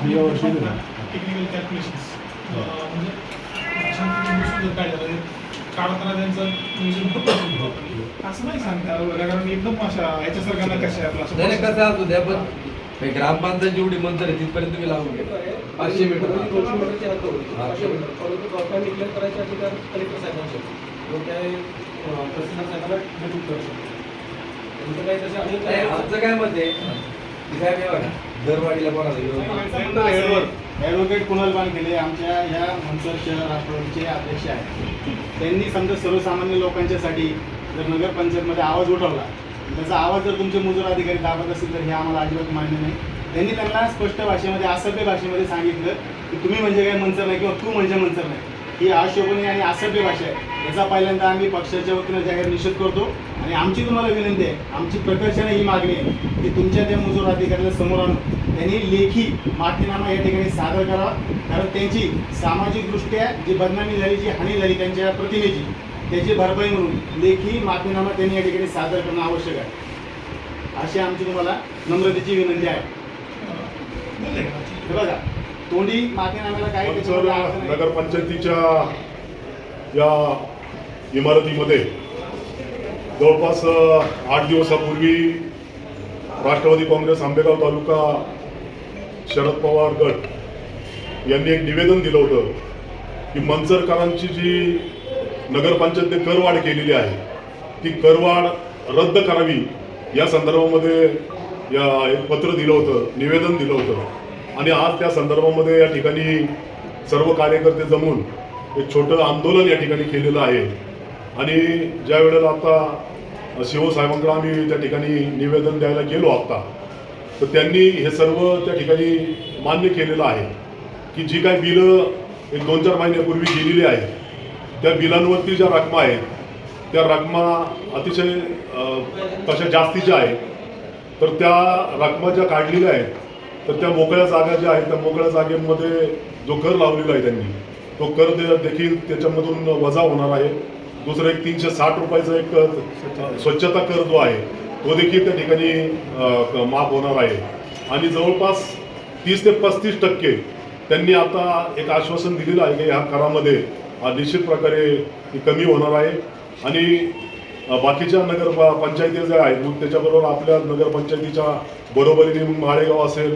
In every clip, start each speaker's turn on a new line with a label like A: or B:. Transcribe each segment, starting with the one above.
A: आपली यावर्षी दिलं.
B: टेक्निकल कॅल्क्युलेशन्स म्हणजे काढताना त्यांचं नियोजन असं नाही सांगता वगैरे कारण एकदम अशा
C: नाही नाही, कसं असू द्या पण हे ग्रामपंचायत जेवढी मंतर आहे तिथपर्यंत तुम्ही लावून घ्या. पाचशे मीटर.
D: दोनशे मीटरची हद्द होती पाचशे मीटर. परंतु गव्हर्नमेंट डिक्लेअर करायचे अधिकार कलेक्टर साहेबांचे. तहसीलदार साहेबांना करू शकतो. काही तसे
C: आमचं काय मत आहे दरवाडीला
E: ॲडव्होकेट कुणाल बानखेले आमच्या या मनसर शहर राष्ट्रवादीचे अध्यक्ष आहेत. त्यांनी समजा सर्वसामान्य लोकांच्यासाठी जर नगरपंचायतमध्ये आवाज उठवला त्याचा आवाज जर तुमचे मजूर अधिकारी दाबत असेल तर हे आम्हाला अजिबात मान्य नाही. त्यांनी त्यांना स्पष्ट भाषेमध्ये असभ्य भाषेमध्ये सांगितलं की तुम्ही म्हणजे काय मंचर नाही किंवा तू म्हणजे मंचर नाही. ही अशोभनीय आणि असभ्य भाषा आहे. याचा पहिल्यांदा आम्ही पक्षाच्या वतीनं जाहीर निषेध करतो. आणि आमची तुम्हाला विनंती आहे आमची प्रकर्षाने ही मागणी आहे की तुमच्या त्या मजूर अधिकाऱ्याला समोर आणून त्यांनी लेखी माफीनामा या ठिकाणी सादर करावा. कारण त्यांची सामाजिकदृष्ट्या जी बदनामी झाली जी हानी झाली त्यांच्या प्रतिमेची त्याची भरपाई म्हणून लेखी माफीनामा त्यांनी या ठिकाणी सादर करणं आवश्यक आहे. अशी आमची तुम्हाला नम्रतेची विनंती आहे. बघा तोंडी.
F: नगरपंचायतीच्या या इमारतीमध्ये जवळपास आठ दिवसापूर्वी राष्ट्रवादी काँग्रेस आंबेगाव तालुका शरद पवार गट यांनी एक निवेदन दिलं होतं की मंचरकरांची जी नगरपंचायतने करवाढ केलेली आहे ती करवाढ रद्द करावी या संदर्भामध्ये या एक पत्र दिलं होतं निवेदन दिलं होतं आणि आज त्या संदर्भामध्ये या ठिकाणी सर्व कार्यकर्ते जमून एक छोटं आंदोलन या ठिकाणी केलेलं आहे. आणि ज्या वेळेला आता शिवसाहेबांकडे आम्ही त्या ठिकाणी निवेदन द्यायला गेलो आत्ता तर त्यांनी हे सर्व त्या ठिकाणी मान्य केलेलं आहे की जी काय बिलं एक दोन चार महिन्यापूर्वी गेलेली आहेत त्या बिलांवरती ज्या रकमा आहेत त्या रकमा अतिशय तशा जास्तीच्या आहेत. तर त्या रकमा ज्या काढलेल्या आहेत तर त्या मोकळ्या जागा ज्या आहेत त्या मोकळ्या जागेमध्ये जो कर लावलेला आहे त्यांनी तो कर दे- देखील त्याच्यामधून वजा होणार आहे. दुसरं एक तीनशे साठ रुपयाचा एक स्वच्छता कर जो आहे तो देखील त्या ठिकाणी क- माफ होणार आहे. आणि जवळपास तीस ते पस्तीस टक्के त्यांनी आता एक आश्वासन दिलेलं आहे की ह्या करामध्ये निश्चित प्रकारे कमी होणार आहे. आणि बाकीच्या नगर प- पंचायती ज्या आहेत मग त्याच्याबरोबर आपल्या नगरपंचायतीच्या बरोबरीने मग माळेगाव असेल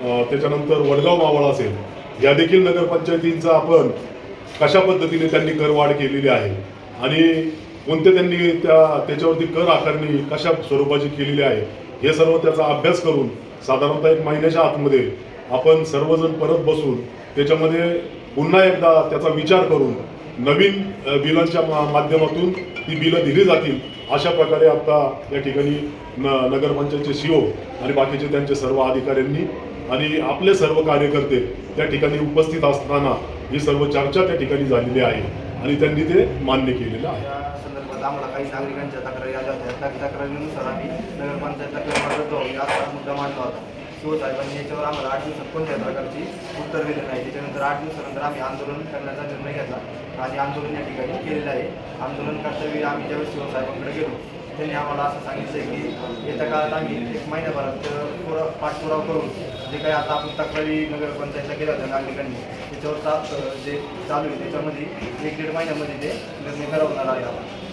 F: त्याच्यानंतर वडगाव मावळ असेल या देखील नगरपंचायतींचा आपण कशा पद्धतीने त्यांनी करवाढ केलेली आहे? आणि कोणते त्यांनी त्या त्याच्यावरती कर आकारणी कशा स्वरूपाची केलेली आहे? हे सर्व त्याचा अभ्यास करून साधारणतः एक महिन्याच्या आतमध्ये आपण सर्वजण परत बसून त्याच्यामध्ये पुन्हा एकदा त्याचा विचार करून नवीन बिलांच्या मा- माध्यमातून ती बिलं दिली जातील. अशा प्रकारे आता या ठिकाणी न नगरपंचायतचे सीओ आणि बाकीचे त्यांचे सर्व अधिकाऱ्यांनी आणि आपले सर्व कार्यकर्ते त्या ठिकाणी उपस्थित असताना ही सर्व चर्चा त्या ठिकाणी झालेली आहे आणि त्यांनी ते मान्य केलेलं आहे.
G: या संदर्भात आम्हाला काही नागरिकांच्या तक्रारी आल्या होत्या. त्या तक्रारीनुसार आम्ही नगरपंचायतला मुद्दा मांडला होता शिवसाहेबांनी याच्यावर आम्हाला आठ दिवसात कोणत्या प्रकारची उत्तर दिले नाही. त्याच्यानंतर आठ दिवसानंतर आम्ही आंदोलन करण्याचा निर्णय घेतला. आणि आंदोलन या ठिकाणी केलेलं आहे. आंदोलन करतावेळी आम्ही ज्यावेळेस शिवसाहेबांकडे गेलो त्यांनी आम्हाला असं सांगितलं की येत्या काळात आम्ही एक महिन्याभरात पुरा पाठपुरावा करून जे काही आता आपण तक्रारी नगरपंचायतला केल्या होत्या नागरिकांनी त्याच्यावर चा- जे चालू आहे त्याच्यामध्ये एक दीड महिन्यामध्ये ते निर्णय ठरवणार आहे. आपण